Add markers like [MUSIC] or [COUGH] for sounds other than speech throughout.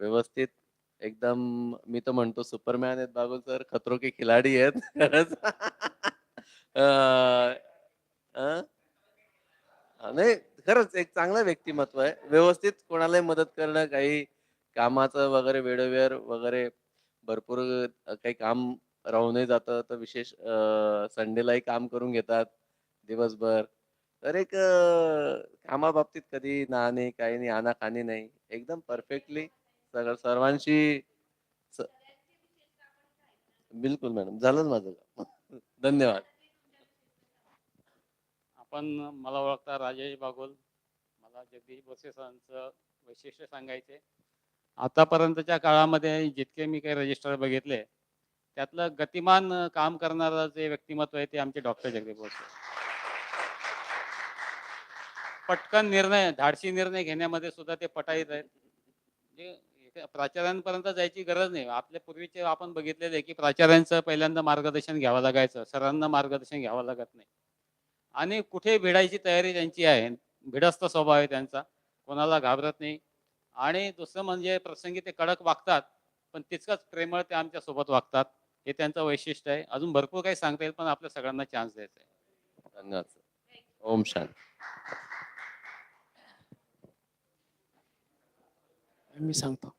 व्यवस्थित. एकदम मी तर म्हणतो सुपरमॅन आहेत बागुल सर खतरो के खिलाडी आहेत. [LAUGHS] खरंच. नाही खरंच एक चांगलं व्यक्तिमत्व आहे. व्यवस्थित कोणालाही मदत करणं काही कामाचं वगैरे वेळोवेळ वगैरे भरपूर काही काम राहूनही जातं तर विशेष संडेलाही काम करून घेतात दिवसभर. तर एक कामाबाबतीत कधी ना नाही काही नाही आनाखानी नाही. एकदम परफेक्टली सगळं सर्वांशी स- बिलकुल मॅडम झालंच माझं काम. धन्यवाद. आपण मला ओळखता राजेश बागोल. मला जगदीश बोसे सरांचं वैशिष्ट्य सांगायचे. आतापर्यंतच्या काळामध्ये जितके मी काही रजिस्टर बघितले त्यातलं गतिमान काम करणारं जे व्यक्तिमत्व आहे ते आमचे डॉक्टर जगदीश बोसे पटकन निर्णय धाडसी निर्णय घेण्यामध्ये सुद्धा ते पटाईत आहेत. जे प्राचार्यांपर्यंत जायची गरज नाही. आपल्या पूर्वीचे आपण बघितलेले आहे की प्राचार्यांचं पहिल्यांदा मार्गदर्शन घ्यावं लागायचं. सरांना मार्गदर्शन घ्यावं लागत नाही. आणि कुठे भिडायची तयारी त्यांची आहे? भिडस्त स्वभाव आहे त्यांचा. कोणाला घाबरत नाही. आणि दुसरं म्हणजे प्रसंगी ते कडक वागतात पण तितकंच प्रेमळ ते आमच्यासोबत वागतात. हे त्यांचं वैशिष्ट्य आहे. अजून भरपूर काही सांगता येईल पण आपल्या सगळ्यांना चान्स द्यायचा आहे. धन्यवाद ओम शांती. मी सांगतो.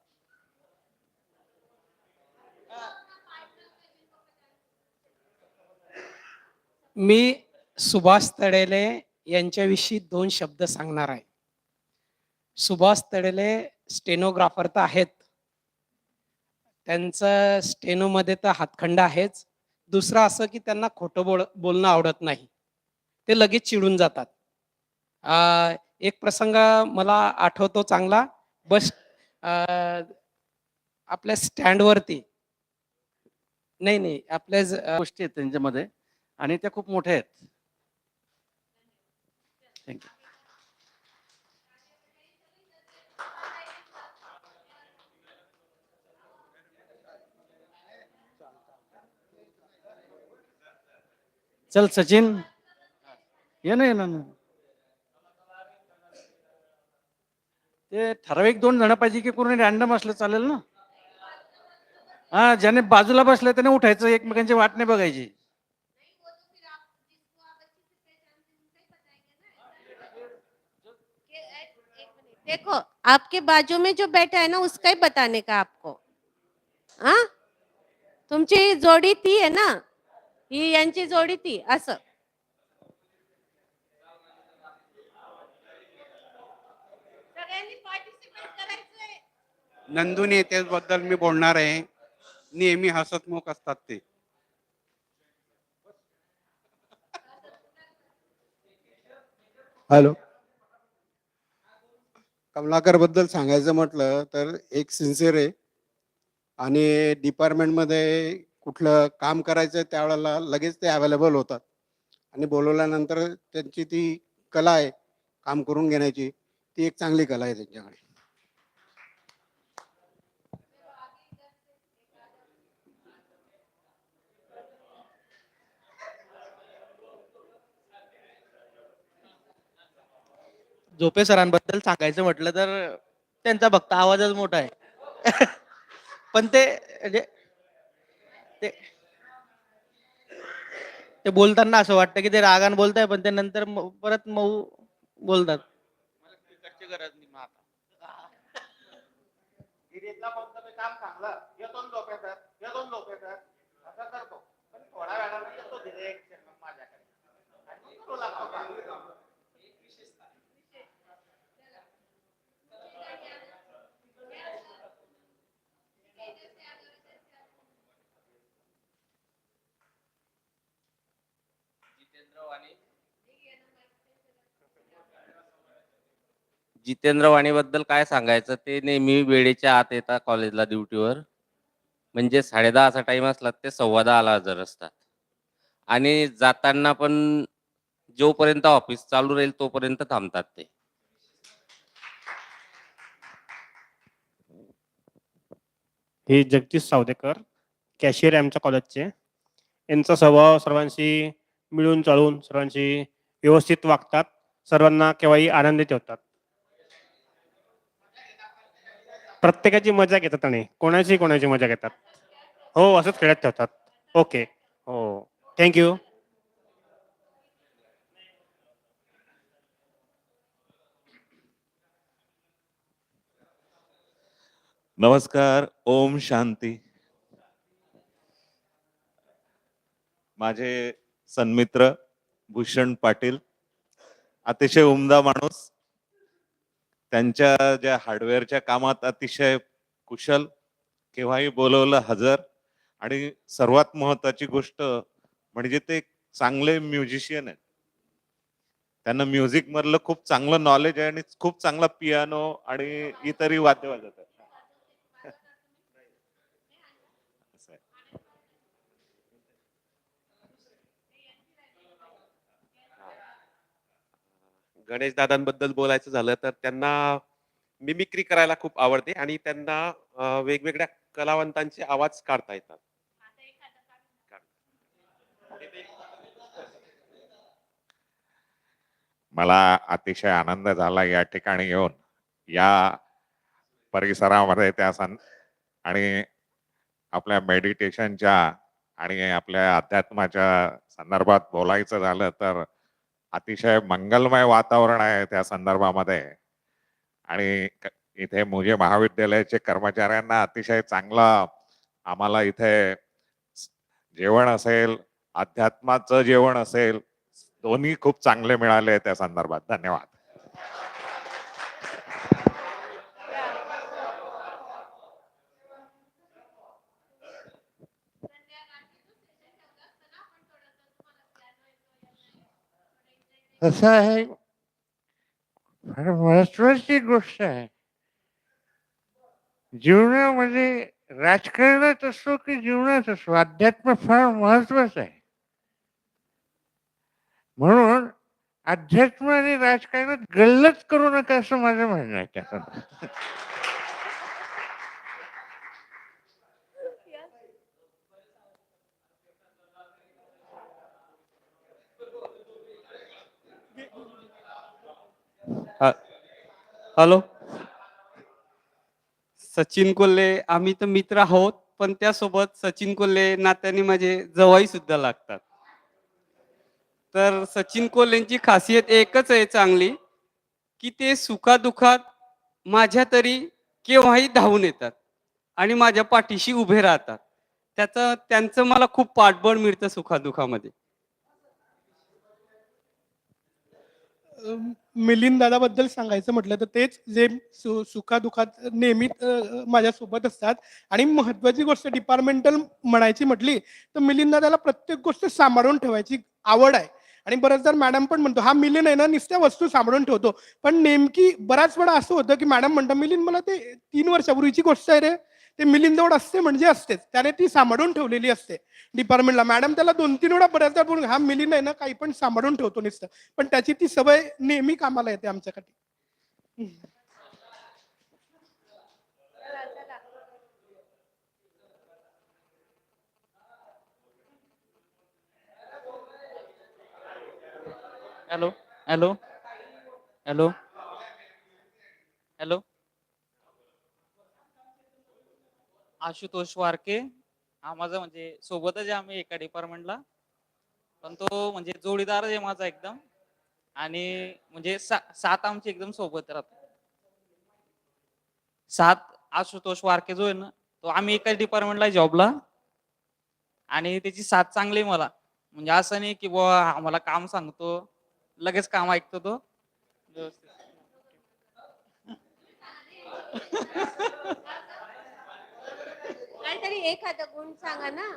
मी सुभाष तडेले यांच्याविषयी दोन शब्द सांगणार आहे. सुभाष तडेले स्टेनोग्राफर तर आहेत. त्यांचं स्टेनोमध्ये तर हातखंड आहेच. दुसरं असं की त्यांना खोटं बोल बोलणं आवडत नाही. ते लगेच चिडून जातात. एक प्रसंग मला आठवतो चांगला. बस आपल्या स्टँडवरती. नाही नाही आपल्या गोष्टी आहेत त्यांच्यामध्ये. आणि त्या खूप मोठ्या आहेत. थँक्यू चल सचिन. ये ना ये ना ते ठराविक दोन जण पाहिजे की कोणी रॅन्डम असलं चालेल ना? हा ज्याने बाजूला बसलं त्याने उठायचं एकमेकांची वाट नाही बघायची. देखो आपके बाजू में जो बैठा है ना उसका ही बताने का आपको। हाँ? तुमची जोडी ती आहे ना? ही यांची जोडी ती असं। सगळ्यांनी participate करायचंय. नंदू नेत्याबद्दल मी बोलणार आहे. नेहमी हसतमुख असतात ते. हॅलो. कमलाकरबद्दल सांगायचं म्हटलं तर एक सिन्सिअर आहे. आणि डिपार्टमेंटमध्ये कुठलं काम करायचं त्यावेळेला लगेच ते अवेलेबल होतात. आणि बोलवल्यानंतर त्यांची ती कला आहे काम करून घेण्याची ती एक चांगली कला आहे त्यांच्याकडे. झोपे सरांबद्दल सांगायचं म्हटलं तर त्यांचा भक्त आवाजच मोठा आहे. [LAUGHS] पण ते म्हणजे ते ते बोलताना असं वाटतं की ते रागान बोलताय पण ते नंतर परत मऊ बोलतात. गरज नाही काम चांगलं येतो न झोपेतात येतो न झोपेतात असं करतो पण थोड्या वेळाने येतो direct माझ्याकडे आणि जितेंद्र वाणीबद्दल काय सांगायचं? ते नेहमी वेळेच्या आत येतात कॉलेजला ड्युटीवर म्हणजे साडेदहा असा टाइम असला ते सव्वा दहाला हजर असतात. आणि जाताना पण जोपर्यंत ऑफिस चालू राहील तोपर्यंत थांबतात ते. हे जगदीश सावदेकर कॅशियर आहे आमच्या कॉलेजचे यांचा स्वभाव सर्वांशी मिळून चाळून सर्वांशी व्यवस्थित वागतात. सर्वांना केव्हाही आनंदी ठेवतात. प्रत्येकाची मजा घेतात आणि कोणाची कोणाची मजा घेतात. हो असंच खेळत ठेवतात. ओके. हो. थँक्यू नमस्कार. ओम शांती. माझे सन्मित्र भूषण पाटील अतिशय उमदा माणूस त्यांच्या ज्या हार्डवेअरच्या कामात अतिशय कुशल केव्हाही बोलवलं हजर. आणि सर्वात महत्वाची गोष्ट म्हणजे ते चांगले म्युझिशियन आहेत. त्यांना म्युझिक मधलं खूप चांगलं नॉलेज आहे आणि खूप चांगला पियानो आणि इतरही वाद्य वाजवतात गणेश दादांबद्दल बोलायचं झालं तर त्यांना मिमिक्री करायला खूप आवडते आणि त्यांना वेगवेगळ्या कलावंतांचे आवाज काढता येतात. मला अतिशय आनंद झाला या ठिकाणी येऊन या परिसरामध्ये त्या सं आणि आपल्या मेडिटेशनच्या आणि आपल्या अध्यात्माच्या संदर्भात बोलायचं झालं तर अतिशय मंगलमय वातावरण आहे त्या संदर्भामध्ये. आणि इथे मुझे महाविद्यालयाचे कर्मचाऱ्यांना अतिशय चांगला आम्हाला इथे जेवण असेल अध्यात्माचं जेवण असेल दोन्ही खूप चांगले मिळाले त्या संदर्भात. धन्यवाद. कसं आहे. फार महत्वाची गोष्ट आहे. जीवनामध्ये राजकारणात असो की जीवनात असो अध्यात्म फार महत्वाचं आहे. म्हणून अध्यात्म आणि राजकारणात गल्लत करू नका असं माझं म्हणणं आहे त्या हॅलो? सचिन कोल्हे आम्ही तर मित्र आहोत पण त्यासोबत सचिन कोल्हे नात्याने माझे जवाई सुद्धा लागतात. तर सचिन कोल्हेंची खासियत एकच आहे चांगली की ते सुखादुखात माझ्या तरी केव्हाही धावून येतात आणि माझ्या पाठीशी उभे राहतात. त्याचं त्यांचं मला खूप पाठबळ मिळतं सुखादुखामध्ये. मिलिंद दादाबद्दल सांगायचं म्हटलं तर तेच जे सु सुखादुखात नेहमी माझ्यासोबत असतात. आणि महत्वाची गोष्ट डिपार्टमेंटल म्हणायची म्हटली तर मिलिंद दादाला प्रत्येक गोष्ट सांभाळून ठेवायची आवड आहे. आणि बरेचदा मॅडम पण म्हणतो हा मिलिंद आहे ना नुसत्या वस्तू सांभाळून ठेवतो. पण नेमकी बराच वेळा असं होतं की मॅडम म्हणतात मिलिंद मला ते तीन वर्षापूर्वीची गोष्ट आहे रे. ते मिलिंदवड असते म्हणजे असतेच. त्याने ती सांभाळून ठेवलेली असते. डिपार्टमेंटला. मॅडम त्याला दोन तीन वेळा बऱ्याचदा बोलून हा मिलिंद आहे ना काही पण सांभाळून ठेवतो नुसतं. पण त्याची ती सवय नेहमी कामाला येते आमच्यासाठी. Hello hello hello hello. Ashutosh Warke. हा माझा म्हणजे सोबतच आहे आम्ही एका डिपार्टमेंटला पण तो म्हणजे जोडीदार आहे माझा एकदम. आणि म्हणजे सा, सात आमची एकदम सोबत राहतो सात आशुतोष वारके जो आहे ना तो आम्ही एकाच डिपार्टमेंटला जॉबला आणि त्याची साथ चांगली आहे मला. म्हणजे असं नाही की बुवा आम्हाला काम सांगतो लगेच काम ऐकतो तो. व्यवस्थित. तरी एखादा गुण सांगा ना.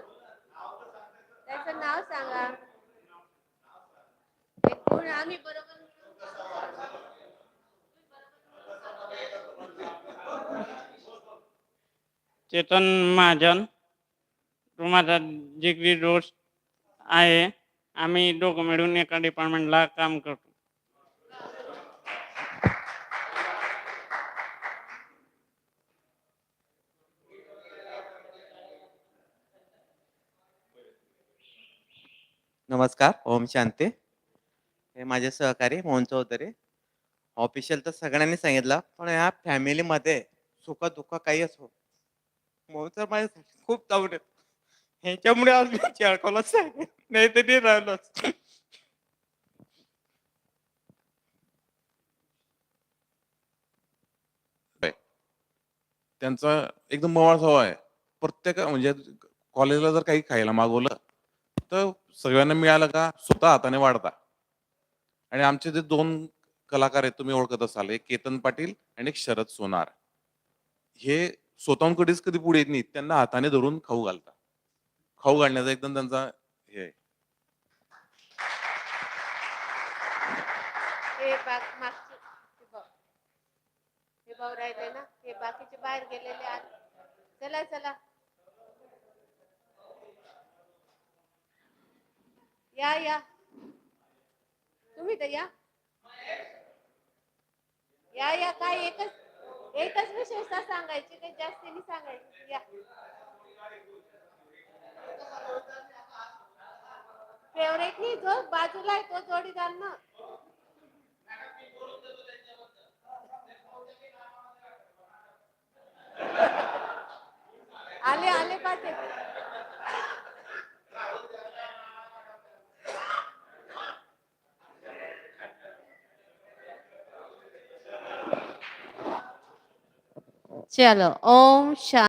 त्याचं नाव सांगा. एक गुण आम्ही बरोबर चेतन महाजन तो माझा जिगरी दोस्त आहे. आम्ही दोघं मिळून एका डिपार्टमेंटला काम करतो. नमस्कार ओम शांती. हे माझे सहकारी मोहन चौधरी. ऑफिशियल तर सगळ्यांनी सांगितलं पण ह्या फॅमिलीमध्ये सुख दुःख काही असो. मोहन सर माझ्यासाठी खूप जाऊन आहेत. ह्याच्यामुळे आज मी चेळकावलाच नाही तरी राहिलोच. त्यांचा एकदम मवाळ स्वभाव आहे. प्रत्येक म्हणजे कॉलेजला जर काही खायला मागवलं तर सगळ्यांना मिळालं का? स्वतः हाताने वाढता. आणि आमचे जे दोन कलाकार आहेत तुम्ही ओळखत असाल. एक केतन पाटील आणि एक शरद सोनार. हे स्वतःहून कधीच कधी पुढे येत नाहीत. त्यांना हाताने धरून खाऊ घालता. खाऊ घालण्याचा एकदम त्यांचा हे आहे. हे बाग हे बघ. हे राहिले ना? हे बाकीचे बाहेर गेलेले आहेत. चला चला. या या. तुम्ही तर या. या या. काय एकच एकच विशेषता सांगायची काही जास्तीने सांगायची. या. फेवरेट नाही जो बाजूला आहे तो जोडीदार ना. आले आले पाहिजे चलो ओम शा